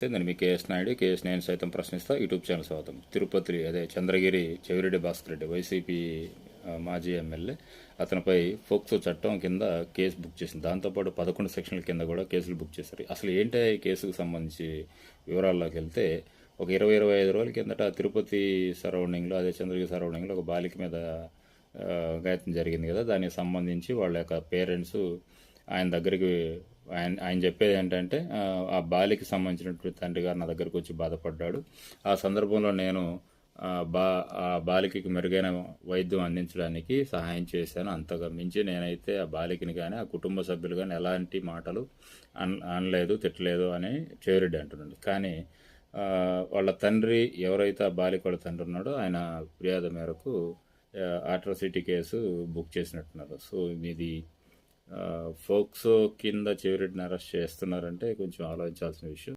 నేను మీ KS Naidu KS నేను సైతం ప్రశ్నిస్తా. యూట్యూబ్ ఛానల్ స్వాగతం. తిరుపతి అదే చంద్రగిరి చెవిరెడ్డి భాస్కర్ రెడ్డి వైసీపీ మాజీ ఎమ్మెల్యే. అతనిపై ఫోక్సో చట్టం కింద కేసు బుక్ చేసింది. దాంతోపాటు పదకొండు సెక్షన్ల కింద కూడా కేసులు బుక్ చేశారు. అసలు ఏంటి ఈ కేసుకు సంబంధించి వివరాల్లోకి వెళ్తే ఒక ఇరవై ఇరవై ఐదు రోజుల కిందట తిరుపతి సరౌండింగ్లో అదే చంద్రగిరి సరౌండింగ్లో ఒక బాలిక మీద ఆ, గాయత్రం జరిగింది కదా. దానికి సంబంధించి వాళ్ళ యొక్క పేరెంట్స్ ఆయన దగ్గరికి ఆయన ఆయన చెప్పేది ఏంటంటే ఆ, బాలికి సంబంధించినటువంటి తండ్రి గారు నా దగ్గరకు వచ్చి బాధపడ్డాడు. ఆ సందర్భంలో నేను బా ఆ బాలికకి మెరుగైన వైద్యం అందించడానికి సహాయం చేశాను. అంతగా మించి నేనైతే ఆ బాలికని కానీ ఆ కుటుంబ సభ్యులు కానీ ఎలాంటి మాటలు అన్ అనలేదు తిట్టలేదు అని చేరుడి అంటున్నాడు కానీ వాళ్ళ తండ్రి ఎవరైతే ఆ బాలిక వాళ్ళ తండ్రి ఉన్నాడో ఆయన ఫిర్యాదు మేరకు ఆట్రాసిటీ కేసు బుక్ చేసినట్టున్నారు. సో ఇది ఫోక్సో కింద చివరిని అరెస్ట్ చేస్తున్నారంటే కొంచెం ఆలోచించాల్సిన విషయం.